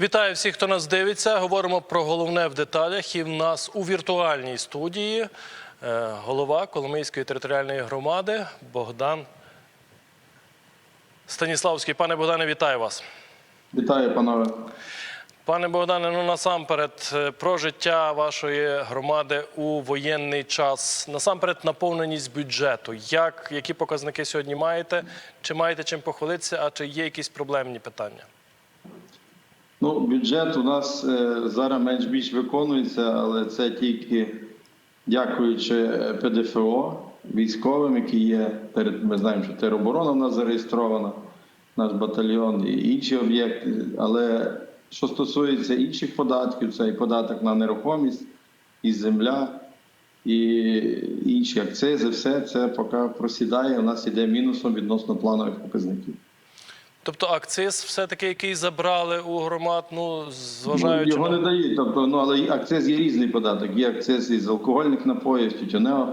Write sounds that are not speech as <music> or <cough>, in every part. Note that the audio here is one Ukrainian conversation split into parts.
Вітаю всіх, хто нас дивиться. Говоримо про головне в деталях. І в нас у віртуальній студії е, голова Коломийської територіальної громади Богдан Станіславський. Пане Богдане, вітаю вас. Вітаю, панове. Пане Богдане, ну насамперед е, про життя вашої громади у воєнний час. Насамперед, наповненість бюджету. Як які показники сьогодні маєте? Чи маєте чим похвалитися, а чи є якісь проблемні питання? Ну, бюджет у нас е, зараз менш-більш виконується, але це тільки дякуючи е, ПДФО військовим, які є перед. Ми знаємо, що тероборона в нас зареєстрована, наш батальйон і інші об'єкти. Але що стосується інших податків, це і податок на нерухомість, і земля, і інші акцизи, все це поки просідає. У нас іде мінусом відносно планових показників. Тобто акциз, все-таки який забрали у громад, ну Ну, зважаючи його на не дають. Тобто, ну але акциз є різний податок. Є акциз із алкогольних напоїв, тютюневих,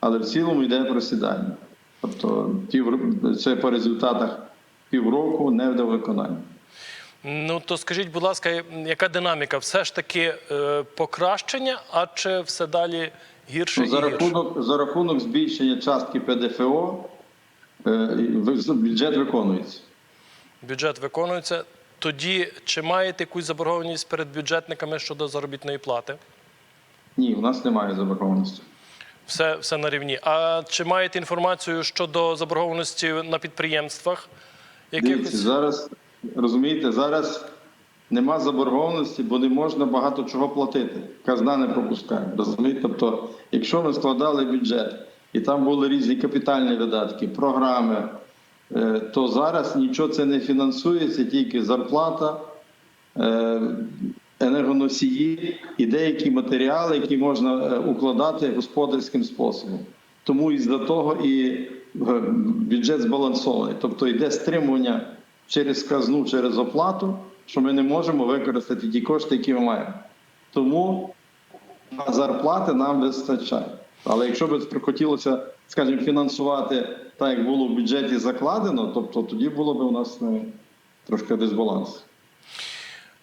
але в цілому йде просідання. Тобто, пів це по результатах півроку не в виконання. ну то скажіть, будь ласка, яка динаміка? Все ж таки е, покращення, а чи все далі гірше Ну, і за гірше? рахунок за рахунок збільшення частки ПДФО е, бюджет виконується. Бюджет виконується. Тоді чи маєте якусь заборгованість перед бюджетниками щодо заробітної плати? Ні, у нас немає заборгованості. Все, все на рівні. А чи маєте інформацію щодо заборгованості на підприємствах? Дивіться, зараз розумієте, зараз нема заборгованості, бо не можна багато чого платити. Казна не пропускає. Розумієте? Тобто, якщо ми складали бюджет і там були різні капітальні видатки, програми, то зараз нічого це не фінансується, тільки зарплата. е, Енергоносії і деякі матеріали, які можна е, укладати господарським способом. Тому із-за того і е, бюджет збалансований. Тобто йде стримування через казну, через оплату, що ми не можемо використати ті кошти, які ми маємо. Тому зарплати нам вистачає. Але якщо б хотілося, скажімо, фінансувати так, як було в бюджеті закладено, тобто тоді було б у нас ну, трошки дисбаланс.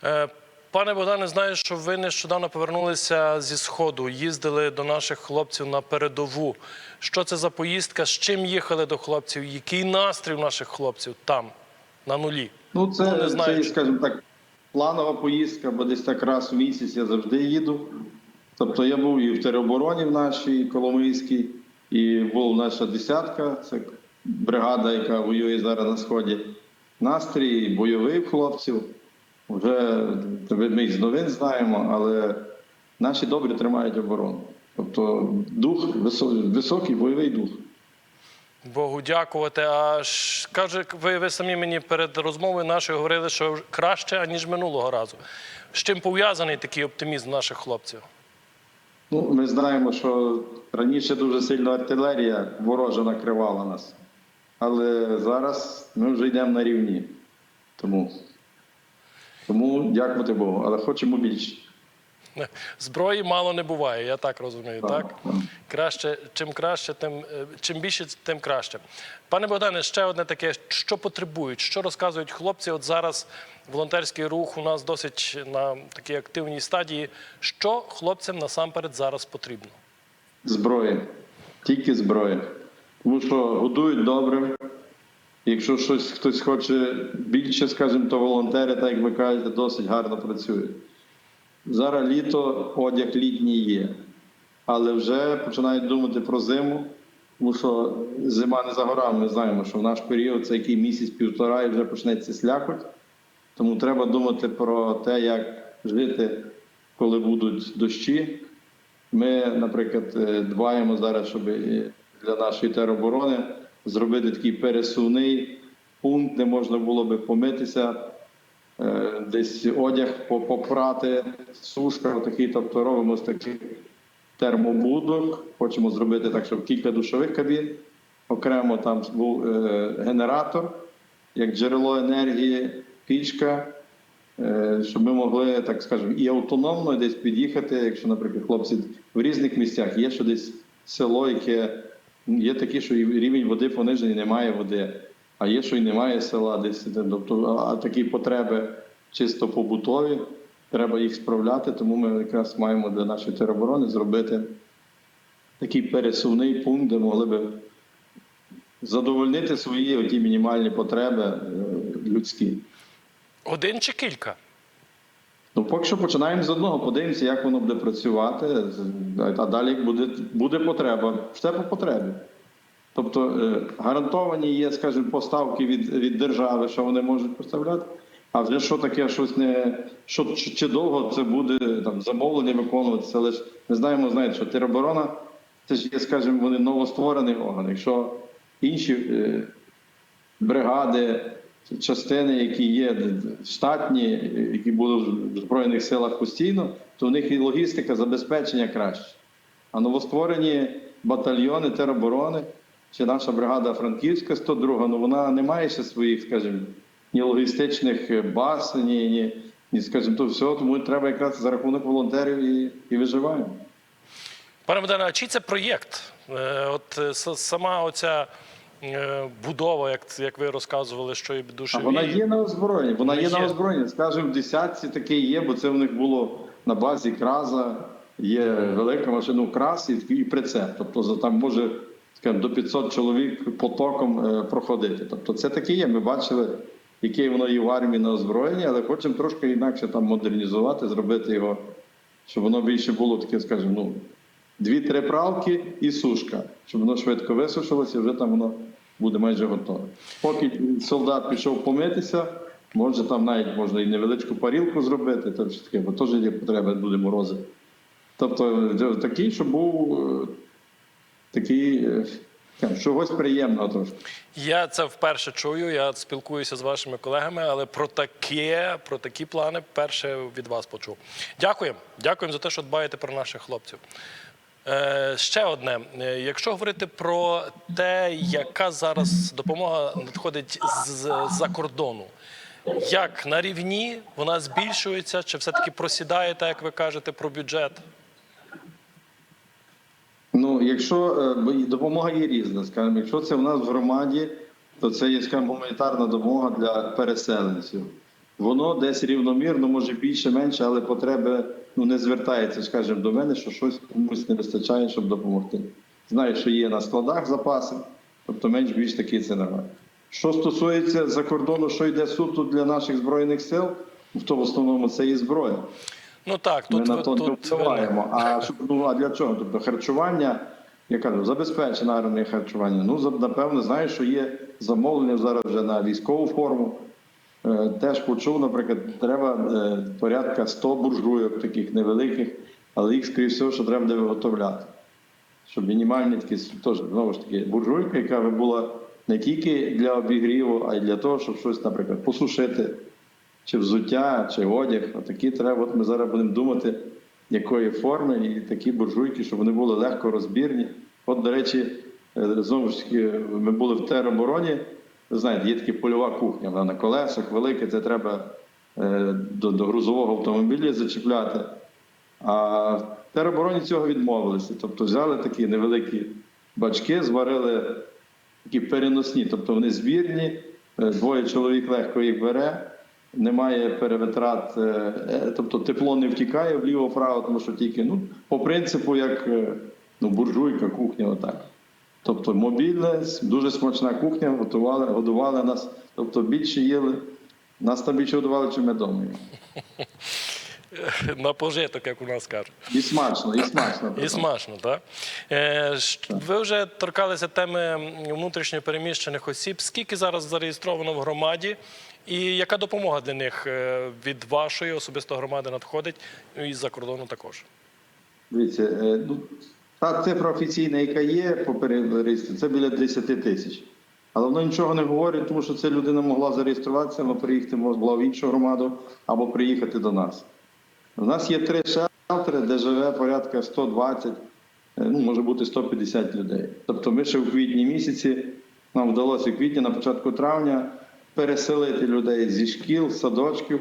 Е, Пане Богдане, знаю, що ви нещодавно повернулися зі Сходу, їздили до наших хлопців на передову. Що це за поїздка? З чим їхали до хлопців? Який настрій у наших хлопців там, на нулі? Ну, це, Ну, не знаю, це скажімо так, планова поїздка, бо десь так раз у місяць я завжди їду. Тобто я був і в теробороні в нашій Коломийській, і була наша десятка, це бригада, яка воює зараз на сході. Настрій бойовий хлопців. Вже ми з новин знаємо, але наші добре тримають оборону. Тобто дух, високий бойовий дух. Богу дякувати. А ж, каже, ви, ви самі мені перед розмовою нашою говорили, що краще, аніж минулого разу. З чим пов'язаний такий оптимізм наших хлопців? Ну, ми знаємо, що раніше дуже сильно артилерія ворожа накривала нас. Але зараз ми вже йдемо на рівні. Тому, тому дякувати Богу, але хочемо більше. <laughs> Зброї мало не буває, я так розумію, так? Краще, чим краще, тим е, чим більше, тим краще. Пане Богдане, ще одне таке: що потребують, що розказують хлопці? От зараз волонтерський рух у нас досить на такій активній стадії. Що хлопцям насамперед зараз потрібно? Зброя. Тільки зброя. Тому що годують добре. Якщо щось хтось хоче більше, скажімо, то волонтери, так як ви кажете, досить гарно працюють. Зараз літо, одяг літній є, але вже починають думати про зиму, тому що зима не за горами. Ми знаємо, що в наш період це який місяць-півтора і вже почнеться слякоть. Тому треба думати про те, як жити, коли будуть дощі. Ми, наприклад, е, дбаємо зараз, щоб для нашої тероборони зробити такий пересувний пункт, де можна було би помитися, десь одяг попрати, сушка, такий, тобто робимо з таких термобудок. Хочемо зробити так, щоб кілька душових кабін. Окремо там був е, генератор, як джерело енергії, пічка, Е, щоб ми могли, так скажемо, і автономно десь під'їхати, якщо, наприклад, хлопці в різних місцях є, що десь село, яке є такі, що рівень води понижений, немає води, а є, що і немає села, десь тобто, а, а такі потреби чисто побутові. Треба їх справляти, тому ми якраз маємо для нашої тероборони зробити такий пересувний пункт, де могли би задовольнити свої оті мінімальні потреби е, людські. Один чи кілька? Ну, поки що починаємо з одного, подивимося, як воно буде працювати, а далі буде, буде потреба. Все по потребі. Тобто е, гарантовані є, скажімо, поставки від, від держави, що вони можуть поставляти. А вже що таке, щось не що чи, чи довго це буде там замовлення виконуватися, але ж ми знаємо, знаєте, що тероборона це ж є, скажімо, вони новостворений орган. Якщо інші е, бригади, частини, які є штатні, які були в Збройних силах постійно, то в них і логістика забезпечення краще. А новостворені батальйони тероборони, чи наша бригада Франківська 102, ну вона не має ще своїх, скажімо, ні логістичних баз, ні, ні, ні скажімо, то всього, тому треба якраз за рахунок волонтерів і, і виживаємо. Пане Богдане, а чий це проєкт? Е, От е, сама оця е, будова, як, як ви розказували, що і А вона є на озброєнні. Вона Вона є є. на озброєнні. Скажімо, в десятці таке є, бо це в них було на базі краза, є велика машина ну, крас і, і прицеп. Тобто там може до 500 чоловік потоком е, проходити. Тобто це таке є. Ми бачили, яке воно є в армії на озброєнні, але хочемо трошки інакше там модернізувати, зробити його, щоб воно більше було таке, скажімо, ну, дві-три пралки і сушка, щоб воно швидко висушилося, і вже там воно буде майже готове. Поки солдат пішов помитися, може там навіть можна і невеличку парілку зробити, то все таке, бо теж є потреба, буде морози. Тобто е, такий, щоб був е, такий е, чогось приємного трошки. Я це вперше чую. Я спілкуюся з вашими колегами, але про таке, про такі плани перше від вас почув. Дякуємо. Дякуємо за те, що дбаєте про наших хлопців. Е, ще одне: Е, якщо говорити про те, яка зараз допомога надходить з-за кордону, як на рівні вона збільшується, чи все-таки просідає, так як ви кажете, про бюджет? Ну, якщо е, допомога є різна, скажімо, якщо це в нас в громаді, то це є скажімо, гуманітарна допомога для переселенців. Воно десь рівномірно, може більше, менше, але потреби ну, не звертається, скажімо, до мене, що щось комусь не вистачає, щоб допомогти. Знаю, що є на складах запаси, тобто менш більш таки це нормально. Що стосується за кордону, що йде суто для наших збройних сил, то в основному це і зброя. Ну так, Ми на то тут впливаємо. А щоб ну а для чого? Тобто харчування, я кажу, забезпечена армія харчування. Ну напевно, знаю, що є замовлення зараз вже на військову форму. Е, Теж почув, наприклад, треба е, порядка 100 буржуйок таких невеликих, але їх, скоріше всього, що треба буде виготовляти. Щоб мінімальні такі теж знову ж таки буржуйка, яка би була не тільки для обігріву, а й для того, щоб щось, наприклад, посушити, чи взуття, чи одяг. Отакі треба. От ми зараз будемо думати, якої форми, і такі буржуйки, щоб вони були легко розбірні. От, до речі, е, знову ж таки, ми були в теробороні. Знаєте, є така польова кухня, вона на колесах велика, це треба е, до, до грузового автомобіля зачіпляти. А в теробороні цього відмовилися. Тобто взяли такі невеликі бачки, зварили такі переносні, тобто вони збірні, е, двоє чоловік легко їх бере, немає перевитрат, е, е, тобто тепло не втікає вліво-вправо, тому що тільки ну, по принципу, як е, ну, буржуйка, кухня, отак. Тобто мобільна, дуже смачна кухня, готували, годували нас, тобто більше їли. Нас там більше годували, ніж ми вдома. <laughs> на пожиток, як у нас кажуть. І смачно, і смачно. І смачно, так? Ви вже торкалися теми внутрішньо переміщених осіб. Скільки зараз зареєстровано в громаді, і яка допомога для них е, від вашої особисто громади надходить, ну і з-за кордону також? Дивіться, е, ну, та цифра офіційна, яка є по перереєстрації, це біля 10 тисяч. Але воно нічого не говорить, тому що ця людина могла зареєструватися, але приїхати могла в іншу громаду або приїхати до нас. У нас є три шелтери, де живе порядка 120, е, ну може бути 150 людей. Тобто ми ще в квітні місяці, нам вдалося в квітні, на початку травня, переселити людей зі шкіл, садочків,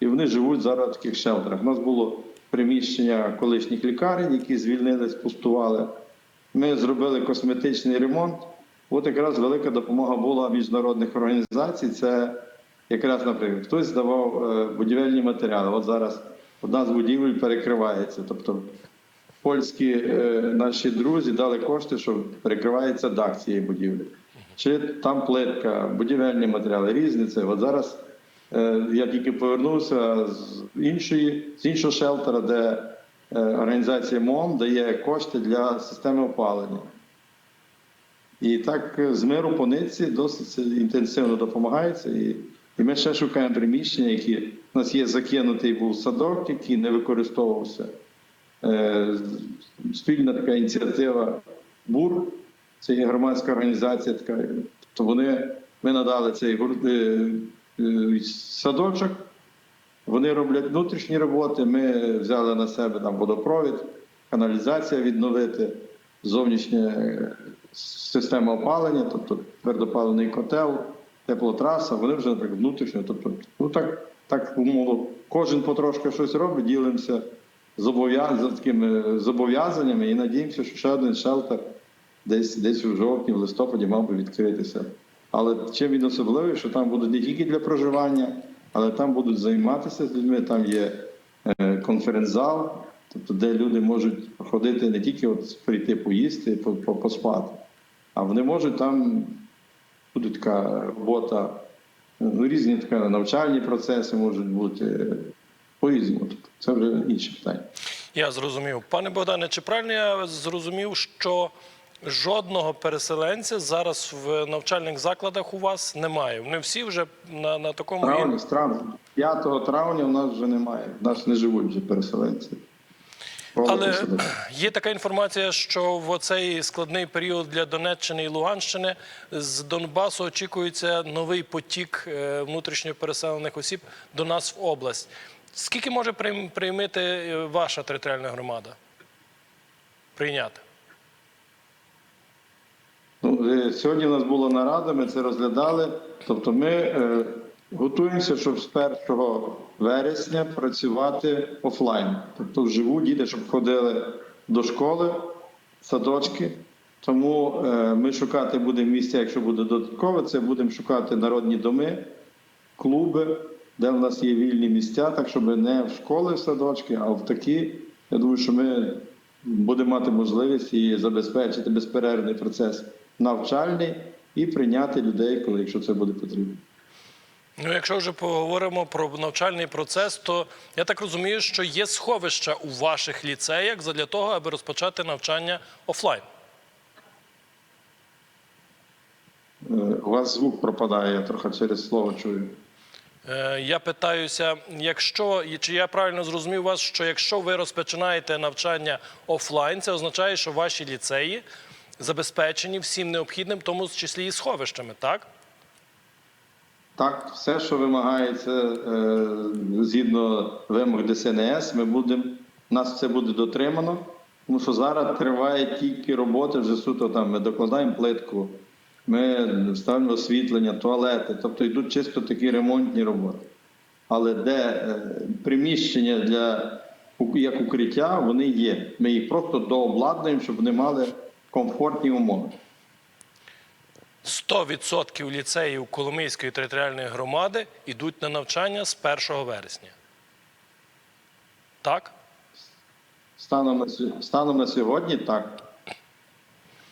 і вони живуть зараз в таких шелтерах. У нас було приміщення колишніх лікарень, які звільнились, пустували. Ми зробили косметичний ремонт. От якраз велика допомога була міжнародних організацій. Це якраз, наприклад, хтось здавав е, будівельні матеріали. От зараз одна з будівель перекривається. Тобто польські е, наші друзі дали кошти, що перекривається дах цієї будівлі. Чи там плитка, будівельні матеріали, різні це. От зараз е, я тільки повернувся з іншої, з іншого шелтера, де е, організація МОМ дає кошти для системи опалення. І так е, з миру по нитці досить інтенсивно допомагається. І, і ми ще шукаємо приміщення, які у нас є закинутий був садок, який не використовувався. Е, спільна така ініціатива БУР, це є громадська організація. Така, тобто вони ми надали цей е, е, садочок. Вони роблять внутрішні роботи. Ми взяли на себе там водопровід, каналізація відновити, зовнішня е, система опалення, тобто твердопаливний котел, теплотраса. Вони вже наприклад внутрішньо. Тобто, ну так, так умовно, кожен потрошки щось робить, ділимося зобов'язаннями і надіємося, що ще один шелтер десь десь у жовтні, в листопаді мав би відкритися. Але чим він особливий, що там будуть не тільки для проживання, але там будуть займатися з людьми. Там є е, конференц-зал, тобто де люди можуть ходити не тільки от прийти поїсти, по- по- поспати, а вони можуть там буде така робота, ну, різні така навчальні процеси можуть бути е, по-різному. Тобто це вже інше питання. Я зрозумів. Пане Богдане, чи правильно я зрозумів, що жодного переселенця зараз в навчальних закладах у вас немає? Вони всі вже на, на такому Травня, з травня. 5 травня у нас вже немає. У нас не живуть вже переселенці. Але є така інформація, що в цей складний період для Донеччини і Луганщини з Донбасу очікується новий потік е, внутрішньо переселених осіб до нас в область. Скільки може прийм- приймити е, ваша територіальна громада? Прийняти? Ну, е, сьогодні у нас була нарада, ми це розглядали. Тобто ми е, готуємося, щоб з 1 вересня працювати офлайн. Тобто вживу діти, щоб ходили до школи, садочки. Тому е, ми шукати будемо місця, якщо буде додатково, це будемо шукати народні доми, клуби, де в нас є вільні місця, так щоб не в школи, в садочки, а в такі. Я думаю, що ми будемо мати можливість і забезпечити безперервний процес навчальний і прийняти людей, коли якщо це буде потрібно. Ну, якщо вже поговоримо про навчальний процес, то я так розумію, що є сховища у ваших ліцеях для того, аби розпочати навчання офлайн. Е, У вас звук пропадає, я трохи через слово чую. Е, Я питаюся, якщо чи я правильно зрозумів вас, що якщо ви розпочинаєте навчання офлайн, це означає, що ваші ліцеї забезпечені всім необхідним, в тому числі і сховищами, так? Так, все, що вимагається е, згідно вимог ДСНС, ми будемо, нас це буде дотримано, тому що зараз триває тільки роботи вже суто там. Ми докладаємо плитку, ми ставимо освітлення, туалети, тобто йдуть чисто такі ремонтні роботи. Але де е, приміщення для як укриття, вони є. Ми їх просто дообладнуємо, щоб вони мали комфортні умови. 100% ліцеїв Коломийської територіальної громади йдуть на навчання з 1 вересня. Так? Станом на, станом на сьогодні так.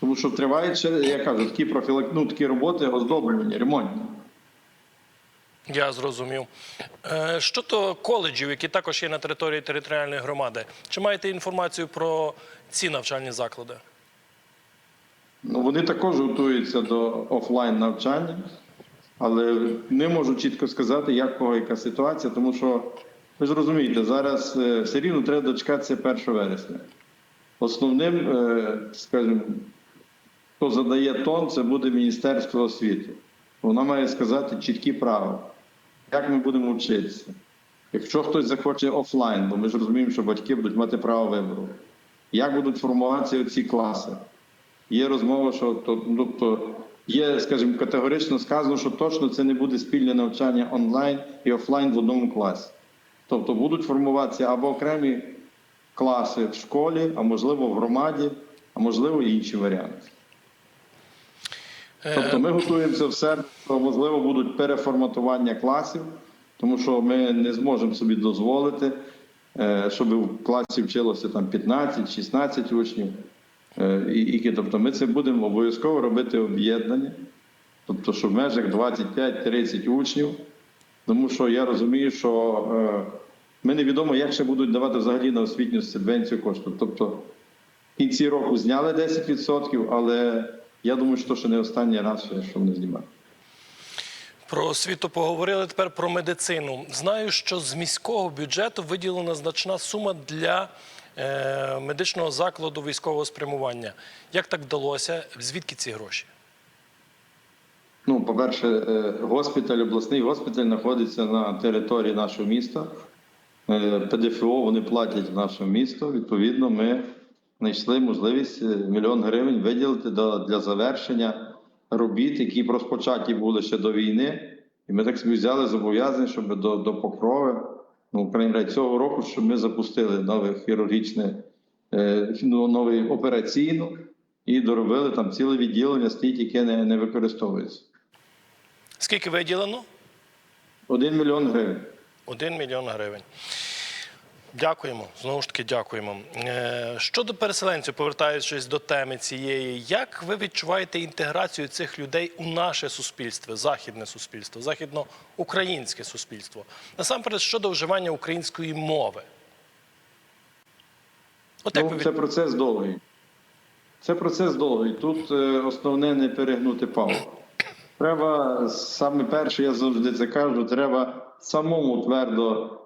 Тому що тривають я кажу, такі профілак... ну, такі роботи оздоблювання, ремонтні. Я зрозумів. Е, Щодо коледжів, які також є на території територіальної громади, чи маєте інформацію про ці навчальні заклади? Ну, вони також готуються до офлайн навчання, але не можу чітко сказати, як яка ситуація, тому що ви ж розумієте, зараз е, все рівно треба дочекатися 1 вересня. Основним, е, скажімо, хто задає тон, це буде Міністерство освіти. Вона має сказати чіткі правила, як ми будемо вчитися. Якщо хтось захоче офлайн, бо ми ж розуміємо, що батьки будуть мати право вибору, як будуть формуватися ці класи? Є розмова, що то, ну, є, скажімо, категорично сказано, що точно це не буде спільне навчання онлайн і офлайн в одному класі. Тобто будуть формуватися або окремі класи в школі, а можливо в громаді, а можливо і інші варіанти. Тобто ми готуємося все, що можливо будуть переформатування класів, тому що ми не зможемо собі дозволити, е, щоб в класі вчилося там 15-16 учнів. Е, І, і, тобто ми це будемо обов'язково робити об'єднання, тобто, що в межах 25-30 учнів, тому що я розумію, що е, ми невідомо, як ще будуть давати взагалі на освітню субвенцію кошти. Тобто кінці року зняли 10%, але я думаю, що ще не останній раз, що вони знімають. Про освіту поговорили тепер про медицину. Знаю, що з міського бюджету виділена значна сума для е, медичного закладу військового спрямування. Як так вдалося? Звідки ці гроші? Ну, по-перше, е, госпіталь, обласний госпіталь знаходиться на території нашого міста. Е, ПДФО вони платять в наше місто. Відповідно, ми знайшли можливість е, мільйон гривень виділити для завершення робіт, які розпочаті були ще до війни. І ми так взяли зобов'язання, щоб до, до покрови, ну, крайній цього року, щоб ми запустили нове хірургічне, е, ну, новий операційну і доробили там ціле відділення, стоїть, яке не, не використовується. Скільки виділено? Один мільйон гривень. Один мільйон гривень. Дякуємо. Знову ж таки, дякуємо. Е, Щодо переселенців, повертаючись до теми цієї, як ви відчуваєте інтеграцію цих людей у наше суспільство, західне суспільство, західноукраїнське суспільство? Насамперед, щодо вживання української мови? От як Ну, від... це процес довгий. Це процес довгий. Тут е, основне не перегнути палку. Треба саме перше, я завжди це кажу, треба самому твердо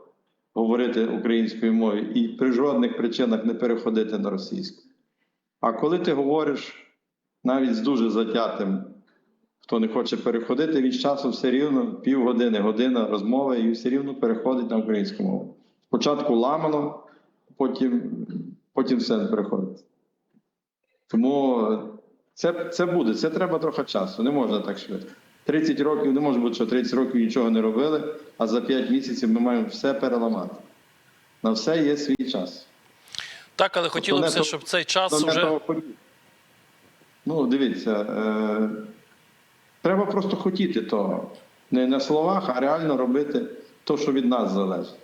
говорити українською мовою і при жодних причинах не переходити на російську. А коли ти говориш навіть з дуже затятим, хто не хоче переходити, він з часу все рівно півгодини, година розмови і все рівно переходить на українську мову. Спочатку ламано, потім, потім все переходить. Тому це, це буде, це треба трохи часу, не можна так швидко. 30 років не може бути, що 30 років нічого не робили, а за 5 місяців ми маємо все переламати. На все є свій час. Так, але хотілося б, щоб цей час вже. Ну, дивіться, е, треба просто хотіти того. Не на словах, а реально робити те, що від нас залежить.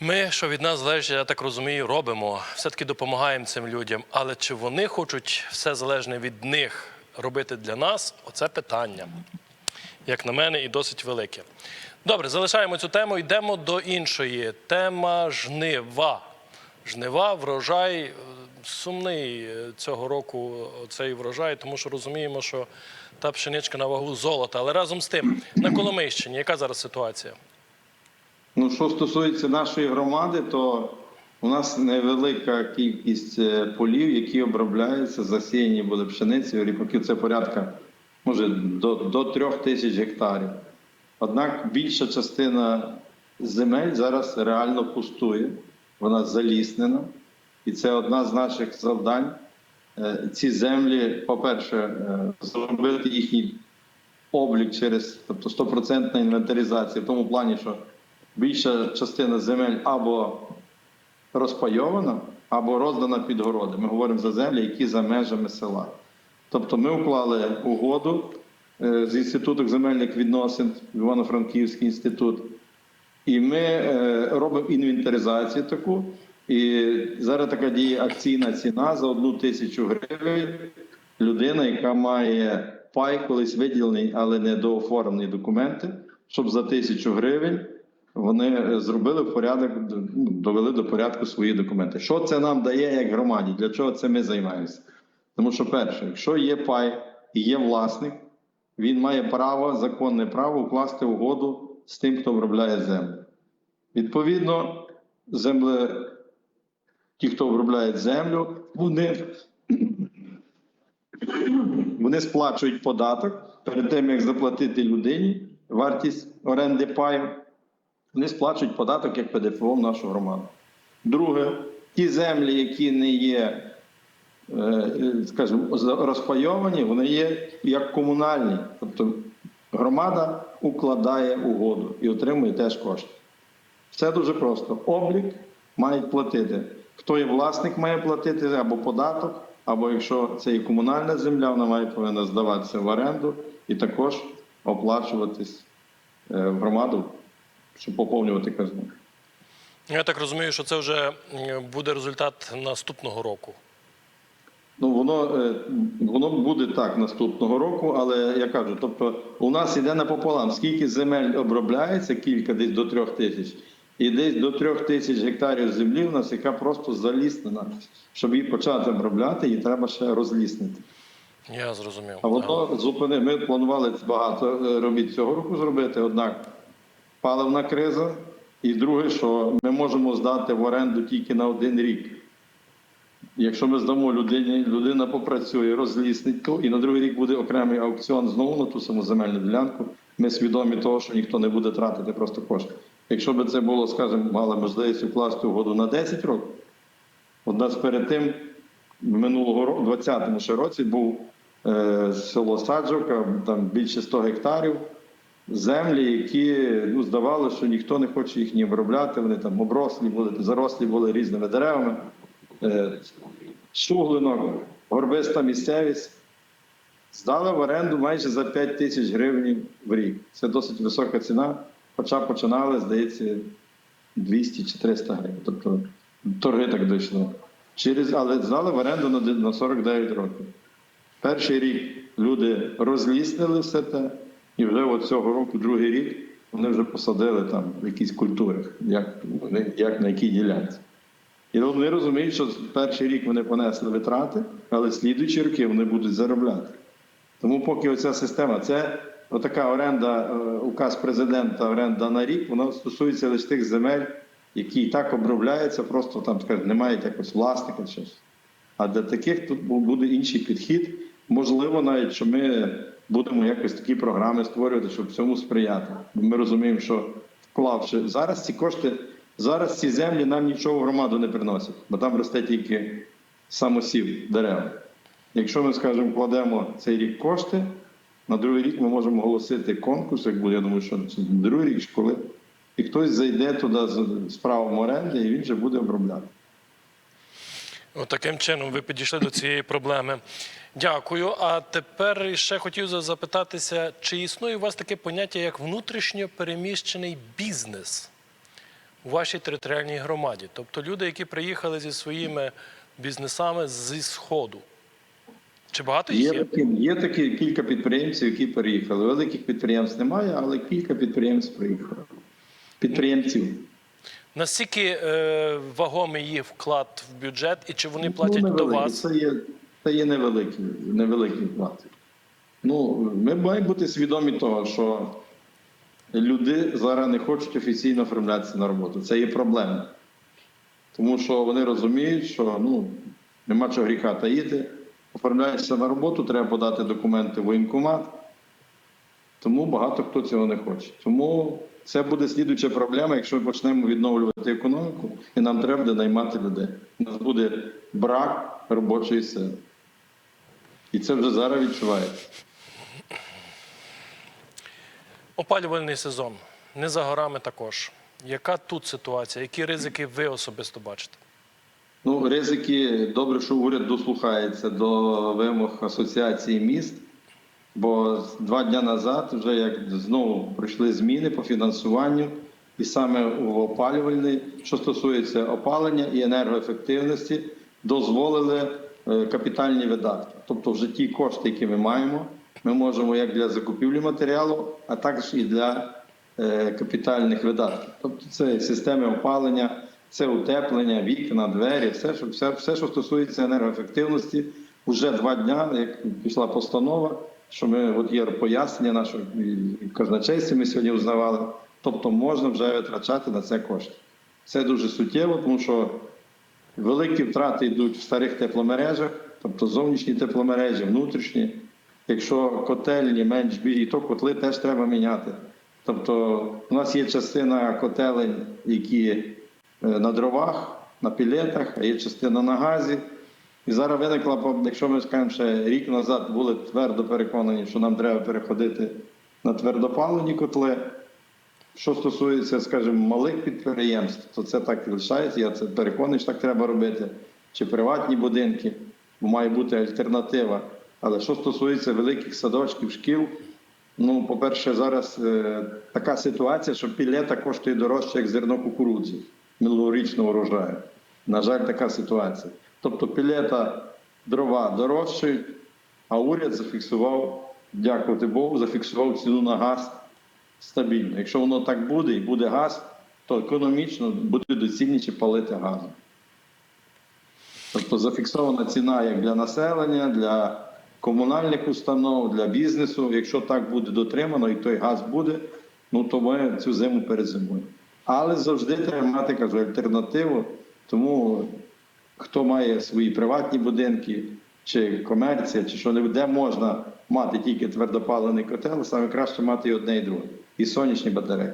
Ми, що від нас залежить, я так розумію, робимо. Все-таки допомагаємо цим людям. Але чи вони хочуть все залежне від них робити для нас? Оце питання, як на мене, і досить велике. Добре, залишаємо цю тему. Йдемо до іншої. Тема жнива. Жнива, врожай. Е, Сумний е, цього року цей врожай, тому що розуміємо, що та пшеничка на вагу золота. Але разом з тим, на Коломийщині, яка зараз ситуація? Ну, що стосується нашої громади, то у нас невелика кількість е, полів, які обробляються, засіяні були пшеницею, ріпаків. Це порядка, може, до, до трьох тисяч гектарів. Однак більша частина земель зараз реально пустує, вона заліснена. І це одна з наших завдань. Е, Ці землі, по-перше, е, зробити їхній облік через тобто 100% інвентаризація в тому плані, що більша частина земель або розпайована, або роздана під городи. Ми говоримо за землі, які за межами села. Тобто ми уклали угоду е, з Інститутом земельних відносин, Івано-Франківський інститут, і ми е, робимо інвентаризацію таку. І зараз така діє акційна ціна за одну тисячу гривень. Людина, яка має пай колись виділений, але не дооформлені документи, щоб за тисячу гривень вони е, зробили в порядок, ну, довели до порядку свої документи. Що це нам дає як громаді? Для чого це ми займаємося? Тому що, перше, якщо є пай і є власник, він має право, законне право укласти угоду з тим, хто обробляє землю. Відповідно, земле, ті, хто обробляють землю, вони, вони сплачують податок перед тим, як заплатити людині вартість оренди паю. Вони сплачують податок як ПДФО в нашу громаду. Друге, ті землі, які не є, е, скажімо, розпайовані, вони є як комунальні. Тобто громада укладає угоду і отримує теж кошти. Все дуже просто. Облік мають платити. Хто є власник, має платити або податок, або якщо це і комунальна земля, вона має повинна здаватися в оренду і також оплачуватись е, в громаду, щоб поповнювати казну. Я так розумію, що це вже буде результат наступного року. Ну, воно, е, воно буде так наступного року, але я кажу, тобто у нас іде напополам, скільки земель обробляється, кілька десь до трьох тисяч, і десь до трьох тисяч гектарів землі у нас, яка просто заліснена. Щоб її почати обробляти, її треба ще розліснити. Я зрозумів. А воно зупини. Ми планували багато е, робіт цього року зробити. Однак паливна криза, і друге, що ми можемо здати в оренду тільки на один рік. Якщо ми здамо людині, людина попрацює, розліснить то, і на другий рік буде окремий аукціон знову на ту саму земельну ділянку. Ми свідомі того, що ніхто не буде тратити просто кошти. Якщо б це було, скажімо, мала можливість укласти угоду на 10 років, от нас перед тим минулого року, 20-му ще році, був е, село Саджовка, там більше 100 гектарів землі, які ну, здавалося, що ніхто не хоче їх ні обробляти. Вони там оброслі були, зарослі були різними деревами. Е, Суглинок, горбиста місцевість. Здали в оренду майже за 5 тисяч гривень в рік. Це досить висока ціна, хоча починали, здається, 200 чи 300 гривень. Тобто торги так дійшло. Через, але здали в оренду на 49 років. Перший рік люди розліснили все те, і вже от цього року, другий рік, вони вже посадили там в якісь культури, як, як на якій ділянці. І вони розуміють, що перший рік вони понесли витрати, але слідуючі роки вони будуть заробляти. Тому поки оця система, це отака оренда, е, указ президента, оренда на рік, вона стосується лише тих земель, які і так обробляються, просто там, скажімо, немає якогось власника щось. А для таких тут буде інший підхід. Можливо, навіть що ми будемо якось такі програми створювати, щоб цьому сприяти. Бо Ми розуміємо, що вклавши зараз ці кошти, зараз ці землі нам нічого в громаду не приносять, бо там росте тільки самосів дерева. Якщо ми, скажімо, вкладемо цей рік кошти, на другий рік ми можемо оголосити конкурс, як буде, я думаю, що це другий рік чи коли. І хтось зайде туди з правом оренди, і він вже буде обробляти. От чином ви підійшли до цієї проблеми. Дякую. А тепер ще хотів запитатися, чи існує у вас таке поняття як внутрішньо переміщений бізнес у вашій територіальній громаді? Тобто люди, які приїхали зі своїми бізнесами зі Сходу. Чи багато їх Є, є? такі, є такі кілька підприємців, які переїхали. Великих підприємств немає, але кілька підприємців приїхали. Підприємців. Наскільки е, вагомий їх вклад в бюджет і чи вони платять ну, до вас? Це є, це є невеликі, невеликі вплати. Ну, ми маємо бути свідомі того, що люди зараз не хочуть офіційно оформлятися на роботу. Це є проблема. Тому що вони розуміють, що ну, нема чого гріха таїти. Оформляєшся на роботу, треба подати документи в воєнкомат. Тому багато хто цього не хоче. Тому це буде слідуюча проблема, якщо ми почнемо відновлювати економіку, і нам треба буде наймати людей. У нас буде брак робочої сили. І це вже зараз відчувається. Опалювальний сезон. Не за горами також. Яка тут ситуація? Які ризики ви особисто бачите? Ну, ризики, добре, що уряд дослухається до вимог Асоціації міст, бо два дні назад, вже як знову пройшли зміни по фінансуванню, і саме в опалювальний, що стосується опалення і енергоефективності, дозволили капітальні видатки. Тобто вже ті кошти, які ми маємо, ми можемо як для закупівлі матеріалу, а також і для е, капітальних видатків. Тобто це системи опалення, це утеплення, вікна, двері, все, що, все, все, що стосується енергоефективності, вже два дня, як пішла постанова, що ми от є пояснення нашого і казначействі, ми сьогодні узнавали. Тобто можна вже витрачати на це кошти. Це дуже суттєво, тому що великі втрати йдуть в старих тепломережах, тобто зовнішні тепломережі, внутрішні. Якщо котельні менш білі, то котли теж треба міняти. Тобто у нас є частина котелень, які е, на дровах, на пілетах, а є частина на газі. І зараз виникла, якщо ми скажемо, ще рік назад були твердо переконані, що нам треба переходити на твердопалені котли. Що стосується, скажімо, малих підприємств, то це так і лишається. Я це переконаний, що так треба робити. Чи приватні будинки. бо має бути альтернатива. Але що стосується великих садочків, шкіл, ну, по-перше, зараз е, така ситуація, що пілета коштує дорожче, як зерно кукурудзи минулорічного урожаю. На жаль, така ситуація. Тобто пілета дрова дорожчають, а уряд зафіксував, дякувати Богу, зафіксував ціну на газ стабільно. Якщо воно так буде і буде газ, то економічно буде доцільніше палити газом. Тобто зафіксована ціна як для населення, для комунальних установ, для бізнесу. Якщо так буде дотримано і той газ буде, ну то ми цю зиму перезимуємо. Але завжди треба мати кажу, альтернативу. Тому хто має свої приватні будинки, чи комерція, чи що де можна мати тільки твердопалений котел, саме краще мати і одне, і друге. І сонячні батареї.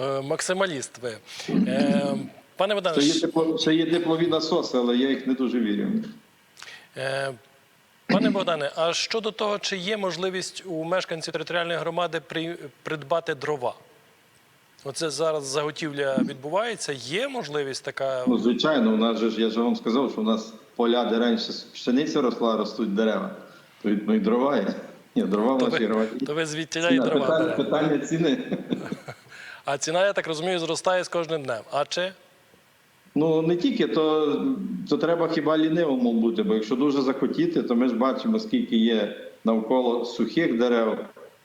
Е, Максималіст ви. Е, Пане Богдане, щ- тепло, ще є теплові насоси, але я їх не дуже вірю. Е, Пане Богдане, а щодо того, чи є можливість у мешканців територіальної громади при- придбати дрова? Оце зараз заготівля відбувається. Є можливість така? Ну, звичайно, у нас же ж я ж вам сказав, що у нас поля, де раніше пшениця росла, ростуть дерева. То відповідно і дрова є. Ні, дрова То ви, то ви звідтіля і дрова питання, питання ціни. <laughs> А ціна, я так розумію, зростає з кожним днем. А чи? Ну не тільки, то, то треба хіба лінивому бути, бо якщо дуже захотіти, то ми ж бачимо, скільки є навколо сухих дерев.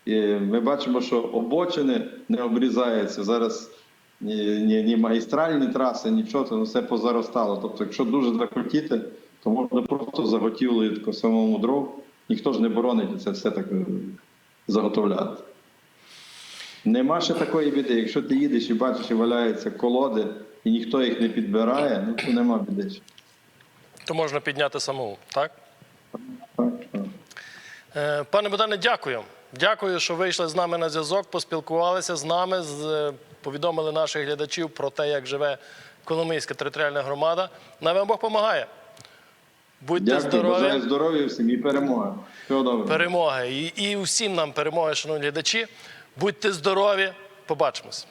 І ми бачимо, що обочини не обрізаються. Зараз ні, ні, ні магістральні траси, нічого, то все позаростало. Тобто, якщо дуже захотіти, то можна просто заготівлею самому дров. Ніхто ж не боронить це все так е, заготовляти. Нема ще такої біди. Якщо ти їдеш і бачиш, і валяються колоди, і ніхто їх не підбирає, ну то нема біди. То можна підняти самому, так? Так, так. Е, Пане Богдане, дякую. Дякую, що вийшли з нами на зв'язок, поспілкувалися з нами, е, повідомили наших глядачів про те, як живе Коломийська територіальна громада. Вам Бог допомагає. Будьте Дякую, бажаю здорові, здоров'я всім і перемоги. Всього доброго. перемоги. І, і усім нам перемоги, шановні глядачі. Будьте здорові, побачимось.